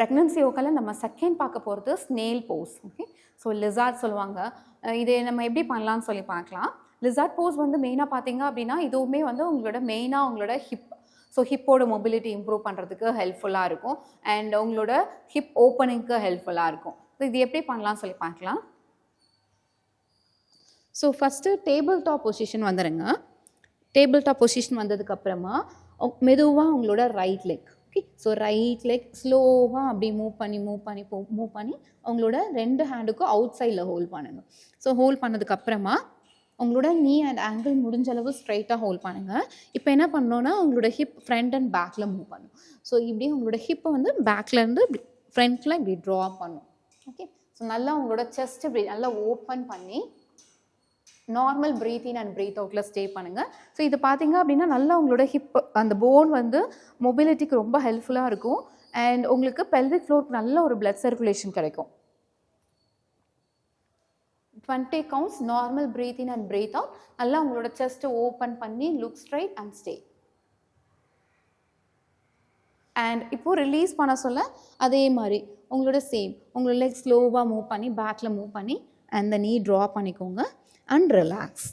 Pregnancy ஓக்கல நம்ம second பார்க்க போகிறது snail pose okay so lizard சொல்லுவாங்க. இதை நம்ம எப்படி பண்ணலாம்னு சொல்லி பார்க்கலாம். லிசார்ட் போஸ் வந்து மெயினாக பார்த்தீங்க அப்படின்னா இதுவுமே வந்து உங்களோட மெயினாக உங்களோட ஹிப் ஸோ ஹிப்போட மொபிலிட்டி இம்ப்ரூவ் பண்ணுறதுக்கு ஹெல்ப்ஃபுல்லாக இருக்கும். அண்ட் உங்களோட ஹிப் ஓப்பனிங்க்கு ஹெல்ப்ஃபுல்லாக இருக்கும். ஸோ இது எப்படி பண்ணலாம்னு சொல்லி பார்க்கலாம். So first table top position வந்துடுங்க டேபிள் டாப் பொசிஷன் வந்ததுக்கப்புறமா மெதுவாக உங்களோட right leg okay so right leg ஸ்லோவாக அப்படி மூவ் பண்ணி மூவ் பண்ணி போ மூவ் பண்ணி உங்களோட ரெண்டு ஹேண்டுக்கும் அவுட் சைடில் ஹோல்ட் பண்ணணும். ஸோ ஹோல்ட் பண்ணதுக்கப்புறமா உங்களோட நீ அண்ட் ஆங்கிள் முடிஞ்ச அளவு ஸ்ட்ரைட்டாக ஹோல்ட் பண்ணுங்கள் இப்போ என்ன பண்ணோன்னா உங்களோட ஹிப் ஃப்ரண்ட் அண்ட் பேக்கில் மூவ் பண்ணும். ஸோ இப்படி உங்களோட ஹிப்பை வந்து பேக்லேருந்து ஃப்ரண்ட்டில் இப்படி ட்ரா பண்ணும். ஓகே ஸோ நல்லா உங்களோட செஸ்ட் இப்படி நல்லா ஓப்பன் பண்ணி normal breathe in and breathe அவுட்டில் ஸ்டே பண்ணுங்கள் ஸோ இது பார்த்தீங்க அப்படின்னா நல்லா உங்களோட ஹிப் அந்த போன் வந்து மொபிலிட்டிக்கு ரொம்ப ஹெல்ப்ஃபுல்லாக இருக்கும். அண்ட் உங்களுக்கு பெல்விக் ஃப்ளோருக்கு நல்ல ஒரு பிளட் சர்க்குலேஷன் கிடைக்கும். Twenty counts normal breathe in and breathe out நல்லா உங்களோட செஸ்ட்டை ஓப்பன் பண்ணி look straight and stay and இப்போது ரிலீஸ் பண்ண சொல்ல அதே மாதிரி உங்களோட சேம் உங்களோட லெக் ஸ்லோவாக மூவ் பண்ணி பேக்கில் மூவ் பண்ணி அந்த நீ ட்ரா பண்ணிக்கோங்க. And relax